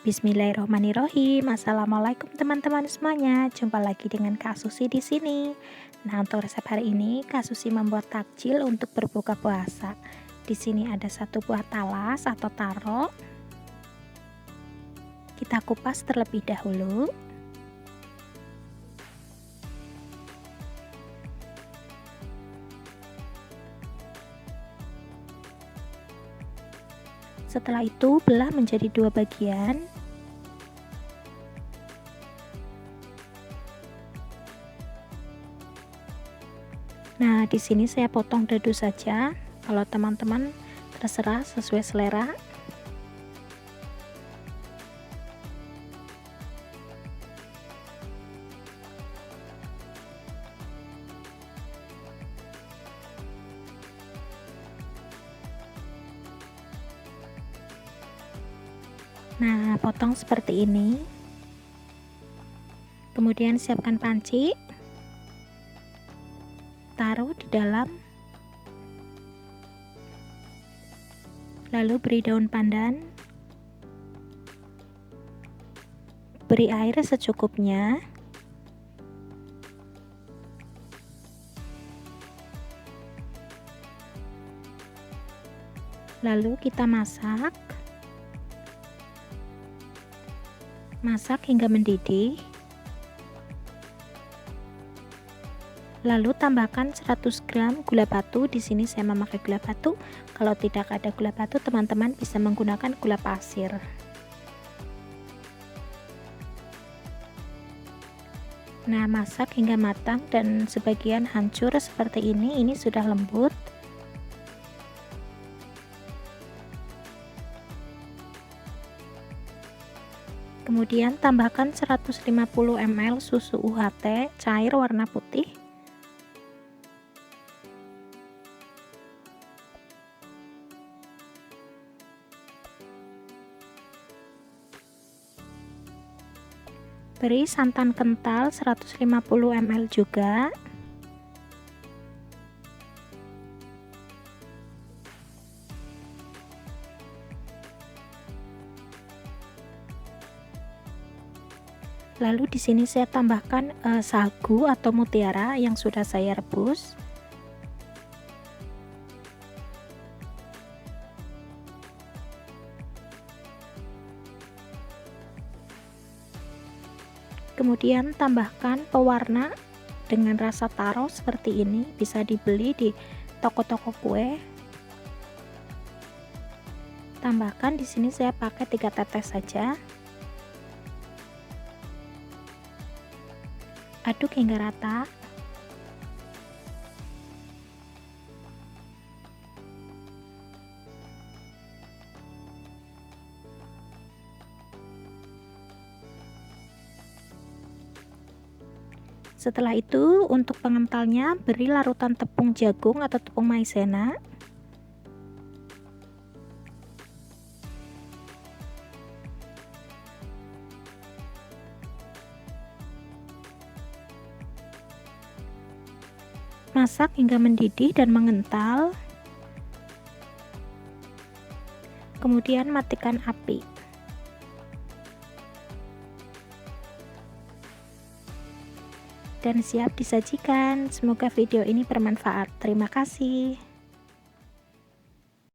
Bismillahirrahmanirrahim. Assalamualaikum teman-teman semuanya. Jumpa lagi dengan Kak Susi di sini. Nah, untuk resep hari ini Kak Susi membuat takjil untuk berbuka puasa. Di sini ada satu buah talas atau taro. Kita kupas terlebih dahulu. Setelah itu, belah menjadi dua bagian. Nah, di sini saya potong dadu saja. Kalau teman-teman terserah sesuai selera. Nah, potong seperti ini. Kemudian siapkan panci. Taruh di dalam. Lalu beri daun pandan. Beri air secukupnya. Lalu kita masak. Masak hingga mendidih. Lalu tambahkan 100 gram gula batu. Di sini saya memakai gula batu. Kalau tidak ada gula batu, teman-teman bisa menggunakan gula pasir. Nah, masak hingga matang dan sebagian hancur seperti ini. Ini sudah lembut. Kemudian tambahkan 150 ml susu UHT cair warna putih. Beri santan kental 150 ml juga. Lalu di sini saya tambahkan uh, sagu atau mutiara yang sudah saya rebus. Kemudian tambahkan pewarna dengan rasa taro seperti ini, bisa dibeli di toko-toko kue. Tambahkan di sini saya pakai 3 tetes saja. Aduk hingga rata. Setelah itu, untuk pengentalnya, beri larutan tepung jagung atau tepung maizena Masak hingga mendidih dan mengental. Kemudian matikan api. Dan siap disajikan. Semoga video ini bermanfaat. Terima kasih.